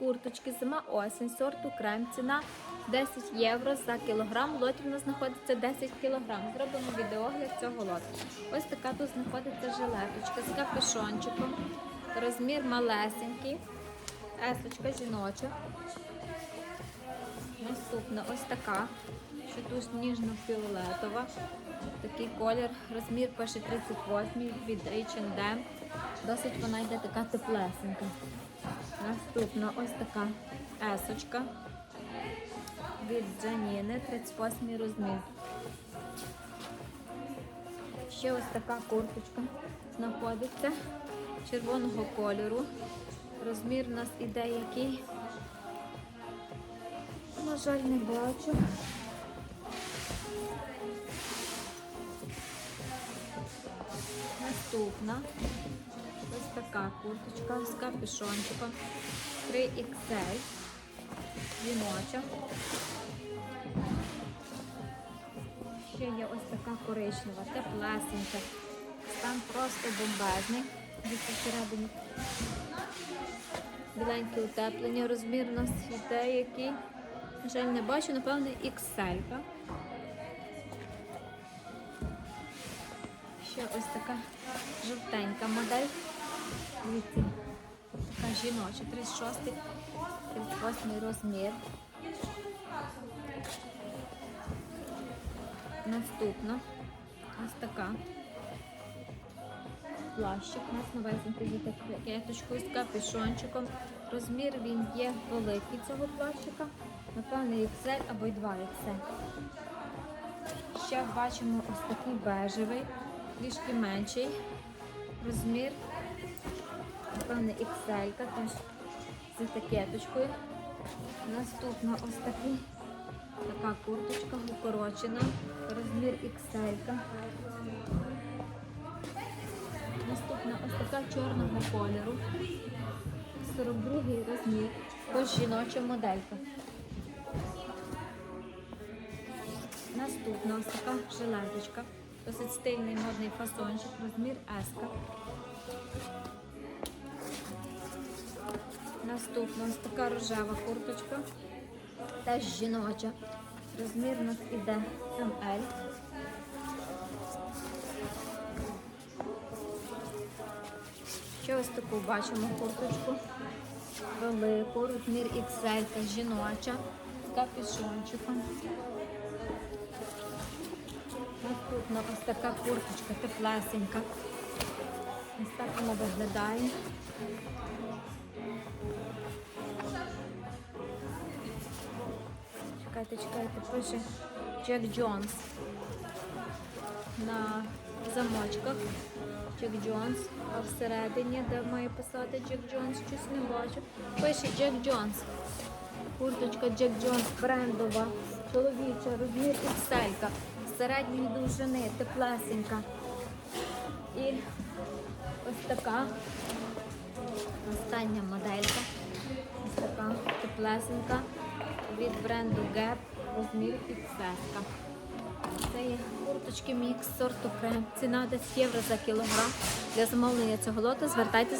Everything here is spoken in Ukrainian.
курточки зима осінь сорту крем. Ціна 10 євро за кілограм. Лотів у нас знаходиться 10 кілограм. Зробимо відеогляд цього лоту. Ось така тут знаходиться жилеточка з капюшончиком. Розмір малесенький. Есочка жіноча. Наступна ось така, що тут ніжно-фіолетова. Такий колір, розмір пише 38 від H&M. Досить вона йде така теплесенька. Наступна ось така есочка від Джаніни, 38 розмір. Ще ось така курточка знаходиться червоного кольору. Розмір у нас іде який. На жаль, не бачу. Наступна ось така курточка з капюшончиком 3XL. Жіноча. Ще є ось така коричнева, теплесенька. Стан просто бомбезний. Дивіться всередині. Біленьке утеплення, розмір у нас іде який. На жаль, не бачу, напевне, XL. Ще ось така жовтенька модель. Така жіноча, 36, 38 розмір. Наступна ось така. Плащик у нас новесенький є пакеточкою з капюшончиком. Розмір він є великий цього плащика. Напевно, XL або й 2XL. Ще бачимо ось такий бежевий, трішки менший. Розмір, напевне, XL, теж з етикеточкою. Наступна ось такий, така курточка укорочена. Розмір XL. Наступна ось така чорного кольору. 42 розмір. Ось жіноча моделька. Наступна ось така жилеточка. Досить стильний модний фасончик. Розмір S. Наступна ось така рожева курточка. Теж жіноча. Розмір у нас іде ML. Ще ось таку бачимо курточку. Велику, розмір XL, жіноча, з капюшончиком. Наступна ось така курточка теплесенька. Ось так вона виглядає. Чекайте, чекайте, пише Джек Джонс на замочках. Джек Джонс, а всередині, де має писати Джек Джонс, щось не бачу. Пише Джек Джонс. Курточка Джек Джонс брендова, чоловіча, розмір XL, середньої довжини, теплесенька. І ось така остання моделька. Ось така теплесенька від бренду Gap, розмір XL. Це є курточки мікс сорту крем. Ціна 10 євро за кілограм. Для замовлення цього лоту звертайтеся